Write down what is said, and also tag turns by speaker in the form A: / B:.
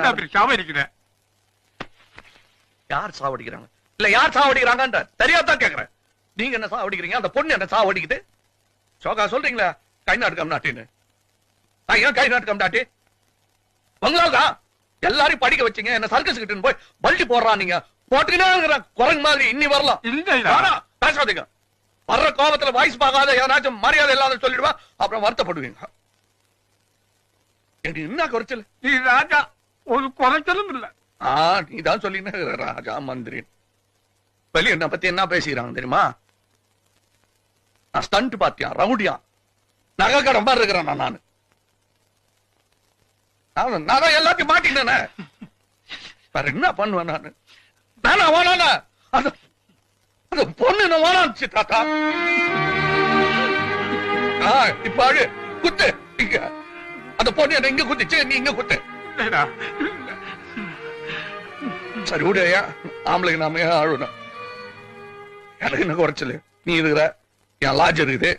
A: ஏன்டா அப்படி சாவடிக்கிற?
B: யார் சாவடிக்கிறாங்க? இல்ல யார் சாவடிக்கிறாங்கன்ற? தெரியாதான் கேக்குறேன். நீங்க என்ன சாவடிக்கிறீங்க? அந்த பொண்ணு என்ன சாவடிக்குது? சோகா சொல்றீங்களா? கை நாட்டுக்கம் நாட்டின்னு. நான் ஏன் கை நாட்டுக்கம் நாட்டி? பங்களாவுக்கா? எல்லாரையும் படிக்க வச்சீங்க. என்ன சர்க்கஸ் கிட்ட போய் பல்ட்டி போடுறான் நீங்க. போட்டுக்கிட்டே குரங்கு மாதிரி இன்னி வரலாம். பேசாதீங்க. வர்ற கோபத்துல வாய்ஸ் பார்க்காத ஏதாச்சும் மரியாதை இல்லாத சொல்லிடுவா. அப்புறம் வருத்தப்படுவீங்க. என்ன குறைச்சல்?
A: நீ ராஜா. ஒரு குறைச்சலும் இல்ல.
B: ஆ நீ தான் சொல்லின ராஜா மந்திரி. வெளிய என்ன பத்தி என்ன பேசிக்கிறாங்க தெரியுமா? நான் ஸ்டண்ட் பாத்தியா ரவுடியா? நகை கடன் மாதிரி இருக்கிறேன் நான் நானு. நான் நான் எல்லாத்தையும் மாட்டினேனே வேற என்ன பண்ணுவேன் நானு? நானா வேணானா அந்த அந்த பொண்ணு என்ன வேணாச்சு தாத்தா. ஆ இப்ப அழு குத்து. இங்க. அந்த பொண்ணு என்ன இங்க குத்துச்சு நீ இங்க குத்து.
A: இல்லடா
B: சரி விடையா ஆம்பளைக்கு நாம ஏன் ஆழணும் எனக்கு என்ன குறைச்சல? நீ இருக்கிற என் லாட்ஜ் இருக்குது.